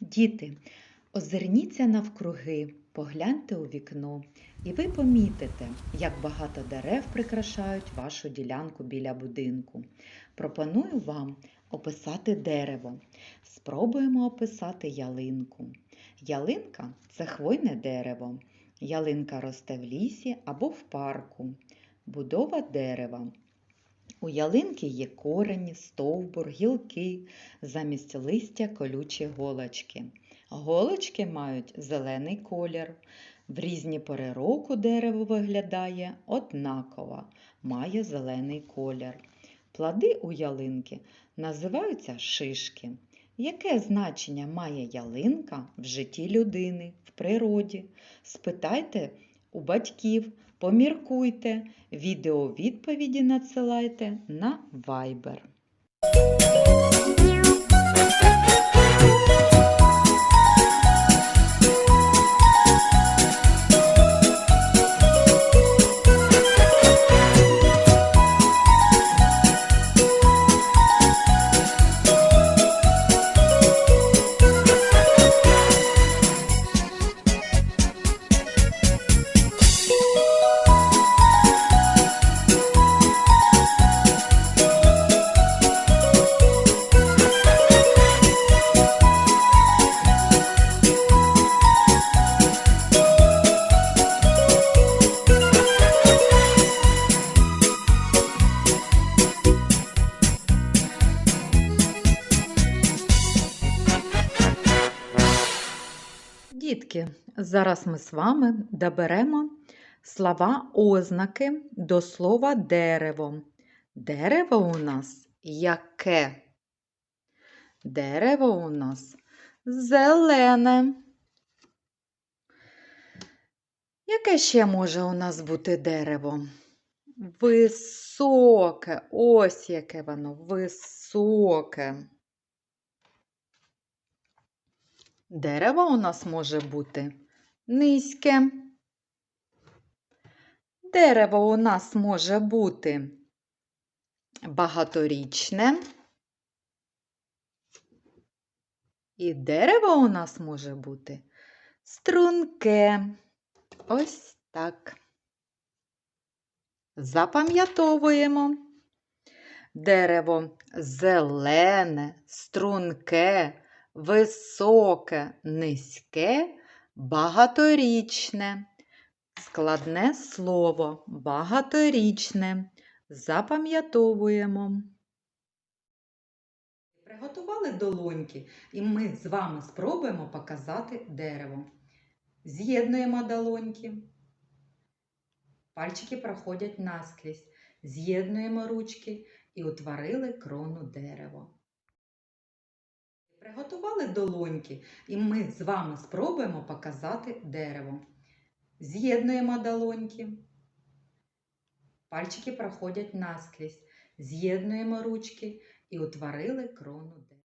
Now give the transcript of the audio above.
Діти, озирніться навкруги, погляньте у вікно, і ви помітите, як багато дерев прикрашають вашу ділянку біля будинку. Пропоную вам описати дерево. Спробуємо описати ялинку. Ялинка це хвойне дерево. Ялинка росте в лісі або в парку. Будова дерева. У ялинки є корені, стовбур, гілки, замість листя колючі голочки. Голочки мають зелений колір. В різні пори року дерево виглядає однаково, має зелений колір. Плоди у ялинки називаються шишки. Яке значення має ялинка в житті людини, в природі? Спитайте у батьків, поміркуйте, відеовідповіді надсилайте на Viber. Дітки, зараз ми з вами доберемо слова ознаки до слова дерево. Дерево у нас яке? Дерево у нас зелене. Яке ще може у нас бути дерево? Високе. Ось яке воно високе. Дерево у нас може бути низьке. Дерево у нас може бути багаторічне. І дерево у нас може бути струнке. Ось так. Запам'ятовуємо. Дерево зелене, струнке, високе, низьке, багаторічне. Складне слово багаторічне. Запам'ятовуємо. Приготували долоньки, і ми з вами спробуємо показати дерево. З'єднуємо долоньки. Пальчики проходять наскрізь. З'єднуємо ручки і утворили крону дерева. Приготували долоньки, і ми з вами спробуємо показати дерево. З'єднуємо долоньки. Пальчики проходять наскрізь. З'єднуємо ручки і утворили крону дерева.